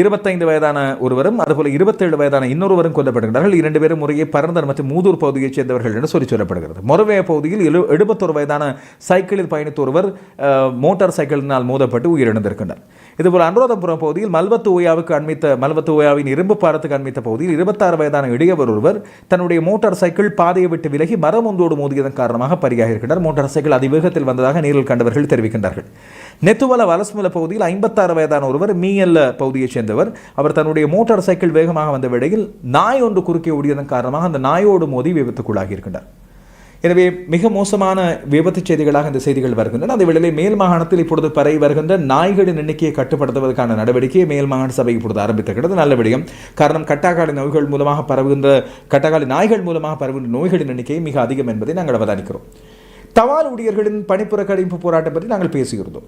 இருபத்தைந்து வயதான ஒருவரும் அதுபோல இருபத்தேழு வயதான இன்னொருவரும் கொல்லப்படுகிறார்கள் இரண்டு பேரும் முறையே பரந்தர் மற்றும் மூதூர் பகுதியைச் சேர்ந்தவர்கள் என்று சொல்லி சொல்லப்படுகிறது. மொரவே பகுதியில் எழு எழுபத்தொரு வயதான சைக்கிளில் பயணித்த ஒருவர் மோட்டார் சைக்கிளினால் மோதப்பட்டு உயிரிழந்திருக்கின்றார். இதுபோல் அனுராதபுரம் பகுதியில் மல்வத்து ஓயாவுக்கு அண்மித்த மல்வத்து ஓயாவின் இரும்பு பாலத்துக்கு அண்மித்த பகுதியில் இருபத்தாறு வயதான இடையவர் ஒருவர் தன்னுடைய மோட்டார் சைக்கிள் பாதையை விட்டு விலகி மரம் ஒன்றோடு மோதியதன் காரணமாக பரியாகி மோட்டார் சைக்கிள் அதிவேகத்தில் வந்ததாக நேரில் கண்டவர்கள் தெரிவிக்கின்றார்கள். நெத்துவல வலஸ்மல பகுதியில் ஐம்பத்தாறு வயதான ஒருவர் மீஎல்ல பகுதியைச் சேர்ந்த சேர்ந்தவர். அவர் தன்னுடைய மோட்டார் சைக்கிள் வேகமாக வந்த வேளையில் நாய் ஒன்று குறுக்கே ஓடியதன் காரணமாக அந்த நாயோடு மோதி விபத்துக்குள்ளாகி இருக்கின்றார் எனவே மிக மோசமான விபத்து செய்திகளாக இந்த செய்திகள் வருகின்றன. அதே வேளையில் மேல் மாகாணத்தில் இப்பொழுது பரவி வருகின்ற நாய்களின் எண்ணிக்கையை கட்டுப்படுத்துவதற்கான நடவடிக்கையை மேல் மாகாண சபை இப்பொழுது ஆரம்பித்திருக்கிறது. நல்ல விடயம். காரணம் கட்டாக்காளி நோய்கள் மூலமாக பரவுகின்ற கட்டாக்காளி நாய்கள் மூலமாக பரவுகின்ற நோய்களின் எண்ணிக்கை மிக அதிகம் என்பதை நாங்கள் அவதானிக்கிறோம். தவால் ஊழியர்களின் பணிப்புற கடிப்பு போராட்டம் பற்றி நாங்கள் பேசுகிறோம்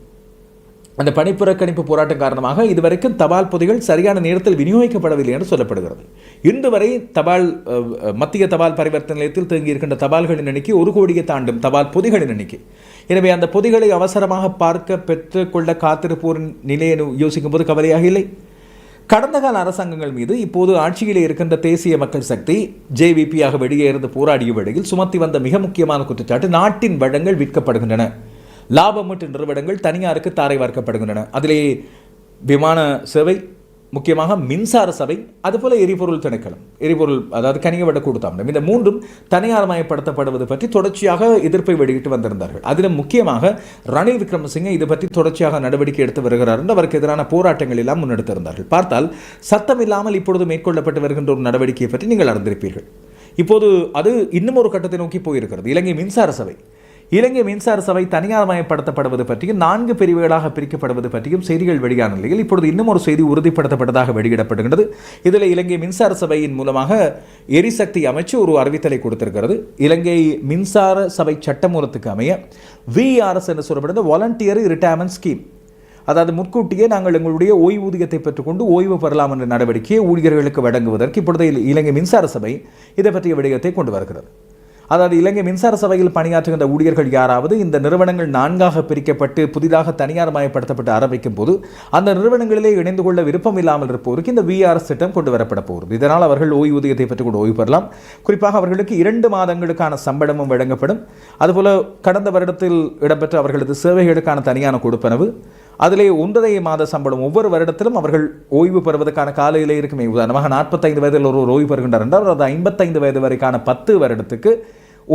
அந்த பணிப்புறக்கணிப்பு போராட்டம் காரணமாக இதுவரைக்கும் தபால் பொதிகள் சரியான நேரத்தில் விநியோகிக்கப்படவில்லை என்று சொல்லப்படுகிறது. இன்று வரை தபால் மத்திய தபால் பரிவர்த்தனை நிலையத்தில் தேங்கியிருக்கின்ற தபால்களின் எண்ணிக்கை ஒரு கோடியை தாண்டும் தபால் பொதிகளின் எண்ணிக்கை. எனவே அந்த பொதிகளை அவசரமாக பார்க்க பெற்றுக்கொள்ள காத்திருப்போரின் நிலையை யோசிக்கும் போது கவலையாக இல்லை. கடந்த கால அரசாங்கங்கள் மீது இப்போது ஆட்சியில் இருக்கின்ற தேசிய மக்கள் சக்தி ஜேவிபியாக வெளியே இருந்து போராடிய வேளையில் சுமத்தி வந்த மிக முக்கியமான குற்றச்சாட்டு நாட்டின் வளங்கள் விற்கப்படுகின்றன. லாபமற்ற நிறுவனங்கள் தனியாருக்கு தாரை வார்க்கப்படுகின்றன. அதிலே விமான சேவை முக்கியமாக மின்சார சபை அதுபோல எரிபொருள் திணைக்களம். எரிபொருள் அதாவது கனியவட கூடுத்தாமடம் இந்த மூன்றும் தனியார்மயப்படுத்தப்படுவது பற்றி தொடர்ச்சியாக எதிர்ப்பை வெளியிட்டு வந்திருந்தார்கள். அதிலும் முக்கியமாக ரணில் விக்ரமசிங்கே இது பற்றி தொடர்ச்சியாக நடவடிக்கை எடுத்து வருகிறார் என்று அவருக்கு எதிரான போராட்டங்கள் எல்லாம் முன்னெடுத்திருந்தார்கள். பார்த்தால் சத்தம் இல்லாமல் இப்பொழுது மேற்கொள்ளப்பட்டு வருகின்ற ஒரு நடவடிக்கையை பற்றி நீங்கள் அறிந்திருப்பீர்கள். இப்போது அது இன்னும் ஒரு கட்டத்தை நோக்கி போயிருக்கிறது. இலங்கை மின்சார சபை. இலங்கை மின்சார சபை தனியார்மயப்படுத்தப்படுவது பற்றியும் நான்கு பிரிவுகளாக பிரிக்கப்படுவது பற்றியும் செய்திகள் வெளியான நிலையில் இப்பொழுது இன்னும் ஒரு செய்தி உறுதிப்படுத்தப்பட்டதாக வெளியிடப்படுகிறது இதில் இலங்கை மின்சார சபையின் மூலமாக எரிசக்தி அமைச்சு ஒரு அறிவித்தலை கொடுத்திருக்கிறது. இலங்கை மின்சார சபை சட்டமூலத்துக்கு அமைய விஆர்எஸ் என்று சொல்லப்படுது வாலண்டியர் ரிட்டையர்மெண்ட் ஸ்கீம் அதாவது முன்கூட்டியே நாங்கள் எங்களுடைய ஓய்வூதியத்தை பெற்றுக்கொண்டு ஓய்வு பெறலாம் என்ற நடவடிக்கையை ஊழியர்களுக்கு வழங்குவதற்கு இப்பொழுது இலங்கை மின்சார சபை இதை பற்றிய விடயத்தை கொண்டு வருகிறது. அதாவது இலங்கை மின்சார சபையில் பணியாற்றுகின்ற ஊழியர்கள் யாராவது இந்த நிறுவனங்கள் நான்காக பிரிக்கப்பட்டு புதிதாக தனியார் மயப்படுத்தப்பட்டு ஆரம்பிக்கும் போது அந்த நிறுவனங்களிலே இணைந்து கொள்ள விருப்பம் இல்லாமல் இருப்போருக்கு இந்த விஆர்எஸ் திட்டம் கொண்டு வரப்பட போகிறது. இதனால் அவர்கள் ஓய்வூதியத்தை பெற்றுக்கொண்டு ஓய்வு பெறலாம். குறிப்பாக அவர்களுக்கு இரண்டு மாதங்களுக்கான சம்பளமும் வழங்கப்படும். அதுபோல கடந்த வருடத்தில் இடம்பெற்ற அவர்களது சேவைகளுக்கான தனியான கொடுப்பனவு அதிலே ஒன்றரை மாத சம்பளம் ஒவ்வொரு வருடத்திலும் அவர்கள் ஓய்வு பெறுவதற்கான காலையிலே இருக்குமே. உதாரணமாக நாற்பத்தைந்து வயதில் ஒரு ஓய்வு பெறுகின்றார் என்றால் அது ஐம்பத்தைந்து வயது வரைக்கான பத்து வருடத்துக்கு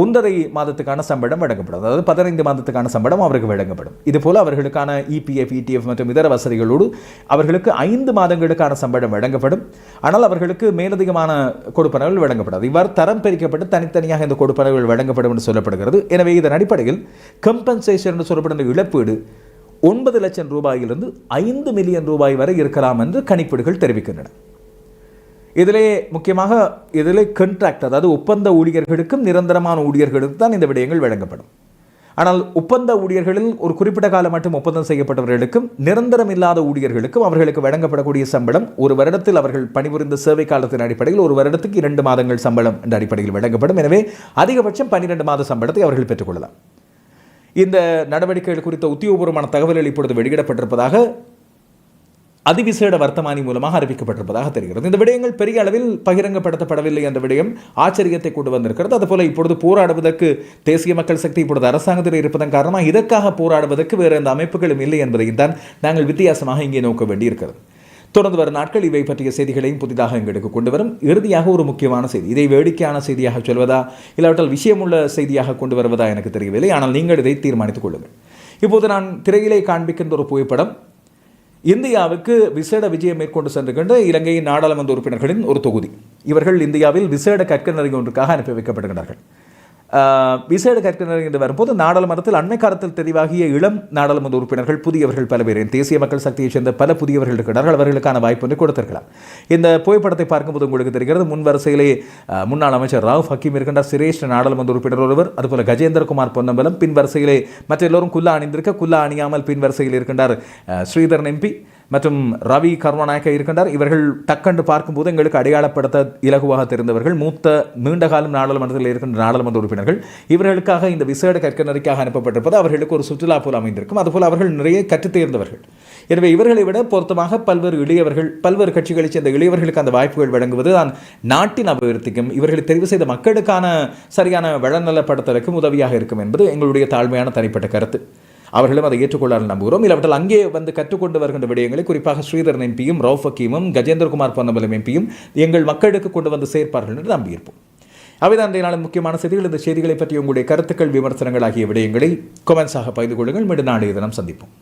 ஒன்றரை மாதத்துக்கான சம்பளம் வழங்கப்படும். அதாவது பதினைந்து மாதத்துக்கான சம்பளம் அவருக்கு வழங்கப்படும். இதுபோல் அவர்களுக்கான இபிஎஃப் இடிஎஃப் மற்றும் இதர வசதிகளோடு அவர்களுக்கு ஐந்து மாதங்களுக்கான சம்பளம் வழங்கப்படும். ஆனால் அவர்களுக்கு மேலதிகமான கொடுப்பனவுகள் வழங்கப்படாது. இவ்வாறு தரம் பிரிக்கப்பட்டு தனித்தனியாக இந்த கொடுப்பனவுகள் வழங்கப்படும் என்று சொல்லப்படுகிறது. எனவே இதன் அடிப்படையில் கம்பன்சேஷன் என்று சொல்லப்படும் இழப்பீடு ஒன்பது லட்சம் ரூபாயிலிருந்து ஐந்து மில்லியன் ரூபாய் வரை இருக்கலாம் என்று கணிப்பீடுகள் தெரிவிக்கின்றன. இதிலே முக்கியமாக இதிலே கண்ட்ராக்ட் அதாவது ஒப்பந்த ஊழியர்களுக்கும் நிரந்தரமான ஊழியர்களுக்கு தான் இந்த விடயங்கள் வழங்கப்படும். ஆனால் ஒப்பந்த ஊழியர்களில் ஒரு குறிப்பிட்ட காலம் மட்டும் ஒப்பந்தம் செய்யப்பட்டவர்களுக்கும் நிரந்தரம் இல்லாத ஊழியர்களுக்கும் அவர்களுக்கு வழங்கப்படக்கூடிய சம்பளம் ஒரு வருடத்தில் அவர்கள் பணிபுரிந்த சேவை காலத்தின் அடிப்படையில் ஒரு வருடத்துக்கு இரண்டு மாதங்கள் சம்பளம் என்ற அடிப்படையில் வழங்கப்படும். எனவே அதிகபட்சம் பன்னிரெண்டு மாத சம்பளத்தை அவர்கள் பெற்றுக்கொள்ளலாம். இந்த நடவடிக்கைகள் குறித்த உத்தியோகபூர்வமான தகவல்கள் இப்பொழுது வெளியிடப்பட்டிருப்பதாக அதிவிசேட வர்த்தமானி மூலமாக அறிவிக்கப்பட்டிருப்பதாக தெரிகிறது. இந்த விடயங்கள் பெரிய அளவில் பகிரங்கப்படுத்தப்படவில்லை என்ற விடயம் ஆச்சரியத்தை கொண்டு வந்திருக்கிறது. அதுபோல இப்பொழுது போராடுவதற்கு தேசிய மக்கள் சக்தி இப்பொழுது அரசாங்கத்தில் இருப்பதன் காரணமாக இதற்காக போராடுவதற்கு வேறு எந்த அமைப்புகளும் இல்லை என்பதையும் தான் நாங்கள் வித்தியாசமாக இங்கே நோக்க வேண்டியிருக்கிறது. தொடர்ந்து வரும் நாட்கள் இவை பற்றிய செய்திகளையும் புதிதாக எங்களுக்கு கொண்டு வரும். இறுதியாக ஒரு முக்கியமான செய்தி. இதை வேடிக்கையான செய்தியாக சொல்வதா இல்லாவிட்டால் விஷயமுள்ள செய்தியாக கொண்டு வருவதா எனக்கு தெரியவில்லை. ஆனால் நீங்கள் இதை தீர்மானித்துக் கொள்ளுங்கள். இப்போது நான் திரையிலே காண்பிக்கின்ற ஒரு புகைப்படம். இந்தியாவுக்கு விசேட விஜயம் மேற்கொண்டு சென்றுகின்ற இலங்கையின் நாடாளுமன்ற உறுப்பினர்களின் ஒரு தொகுதி. இவர்கள் இந்தியாவில் விசேட கற்கநறி ஒன்றுக்காக அனுப்பி வைக்கப்படுகிறார்கள் விசேட கற்கனர் என்று வரும்போது நாடாளுமன்றத்தில் அண்மை காலத்தில் தெரிவாகிய இளம் நாடாளுமன்ற உறுப்பினர்கள் புதியவர்கள் பல பேர். தேசிய மக்கள் சக்தியைச் சேர்ந்த பல புதியவர்கள் இருக்கிறார்கள் அவர்களுக்கான வாய்ப்பு ஒன்று கொடுத்திருக்கலாம். இந்த புகைப்படத்தை பார்க்கும்போது உங்களுக்கு தெரிகிறது முன் வரிசையிலே முன்னாள் அமைச்சர் ராவ் ஹக்கீம் இருக்கின்ற சிரேஷ்ட நாடாளுமன்ற உறுப்பினர் ஒருவர் அதுபோல கஜேந்திரகுமார் பொன்னம்பலம் பின் வரிசையிலே மற்ற எல்லோரும் குல்லா அணிந்திருக்க குல்லா அணியாமல் பின் வரிசையில் இருக்கின்றார் ஆஹ், ஸ்ரீதரன் எம்பி. மற்றும் ரவி கருணாநாயக்க இருக்கின்றார். இவர்கள் டக்கண்டு பார்க்கும்போது எங்களுக்கு அடையாளப்படுத்த இலகுவாக தெரிந்தவர்கள். மூத்த நீண்ட காலம் நாடாளுமன்றத்தில் இருக்கின்ற நாடாளுமன்ற உறுப்பினர்கள். இவர்களுக்காக இந்த விசேட கற்கனரிக்காக அனுப்பப்பட்டிருப்பது அவர்களுக்கு ஒரு சுற்றுலா போல் அமைந்திருக்கும். அதுபோல் அவர்கள் நிறைய கற்றுத் தேர்ந்தவர்கள். எனவே இவர்களை விட பொருத்தமாக பல்வேறு இளையவர்கள் பல்வேறு கட்சிகளைச் சேர்ந்த இளையவர்களுக்கு அந்த வாய்ப்புகள் வழங்குவது தான் நாட்டின் அபிவிருத்திக்கும் இவர்களை தெரிவு செய்த மக்களுக்கான சரியான வளநலப்படுத்தலுக்கும் உதவியாக இருக்கும் என்பது எங்களுடைய தாழ்மையான தனிப்பட்ட கருத்து. அவர்களும் அதை ஏற்றுக்கொள்ளார்கள் நம்புகிறோம். இல்லாவிட்டால் அங்கே வந்து கற்றுக்கொண்டு வருகின்ற விடயங்களை குறிப்பாக ஸ்ரீதரன் எம்பியும் ரவுஃப் ஹக்கீமும் கஜேந்திரகுமார் பொன்னம்பலம் எம்பியும் எங்கள் மக்களுக்கு கொண்டு வந்து சேர்ப்பார்கள் என்று நம்பியிருப்போம். அவைதான் இன்றைய நாளின் முக்கியமான செய்திகள். இந்த செய்திகளை பற்றி உங்களுடைய கருத்துக்கள் விமர்சனங்கள் ஆகிய விடயங்களை கொமெண்ட்ஸாக பகிர்ந்து கொள்ளுங்கள். மீண்டும் நாளைய தினம் சந்திப்போம்.